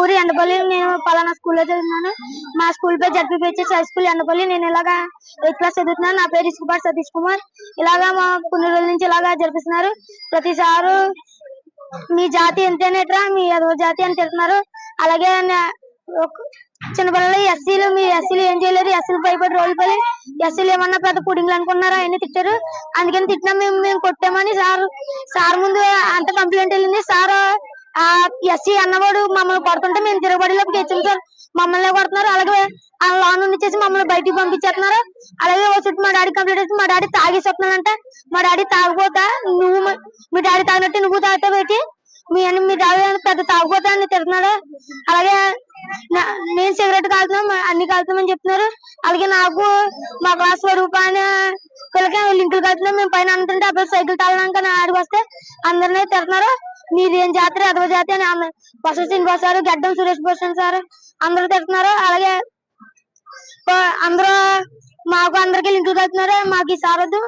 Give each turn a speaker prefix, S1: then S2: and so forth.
S1: ఊరు ఎండపల్లి నేను పలానా స్కూల్లో చదువుతున్నాను మా స్కూల్ పేరు జడ్పీపీహెచ్ఎస్ హై స్కూల్ ఎండపల్లి. నేను ఇలాగా ఎయిత్ క్లాస్ చదువుతున్నాను. నా పేరు ఇసుకుపాటి సతీష్ కుమార్. ఇలాగా మా కొన్ని రోజుల నుంచి ఇలాగా జరిపిస్తున్నారు. ప్రతిసారు మీ జాతి ఎంతేనేట్రా మీ ఎదవ జాతి అని తిడుతున్నారు. అలాగే చిన్నపిల్లలు ఎస్సీలు మీ ఎస్సీలు ఏం చేయలేరు. ఎస్సీలు భయపడి రోజులు పడి ఎస్సీలు ఏమన్నా పెద్ద పుడింగ్లు అనుకున్నారా? అవన్నీ తిట్టారు. అందుకని తిట్టినా మేము మేము కొట్టామని సార్ సార్ ముందు అంత కంప్లైంట్ వెళ్ళింది. సార్ ఆ ఎస్సీ అన్నవాడు మమ్మల్ని కొడుతుంటే మేము తిరగబడిలోకి తెచ్చాం సార్. మమ్మల్ని కొడుతున్నారు. అలాగే ఆ లోన్ చేసి మమ్మల్ని బయటికి పంపించేస్తున్నారు. అలాగే ఓ చుట్టూ మా డాడీ కంప్లీట్ చేసి మా డాడీ తాగేసేస్తున్నాడంటే మా డాడీ తాగబోతా నువ్వు మీ డాడీ తాగినట్టు నువ్వు తాగుతా పెట్టి మీ అని మీ డాడీ పెద్ద తాగబోతా అని తిడుతున్నాడు. అలాగే నేను సిగరెట్ కాలుతున్నాం అన్ని కాలుతున్నామని చెప్తున్నారు. అలాగే నాకు మా క్లాస్ రూపాయన పిల్లకి లింకులు కడుతున్నాం మేము పైన అంటుంటే అబ్బాయి సైకిల్ తాగడానికి ఆడికి వస్తే అందరినీ తిడుతున్నారు. మీరేం జాతర? అదవ జాతి అని అన్న- బసవ శ్రీనివాస్ సార్ గడ్డం సురేష్ భూషణ్ సార్ అందరూ తిడుతున్నారు. అలాగే అందరూ మాకు అందరికి లింకులు కడుతున్నారు మాకు ఈ సార్ వద్దు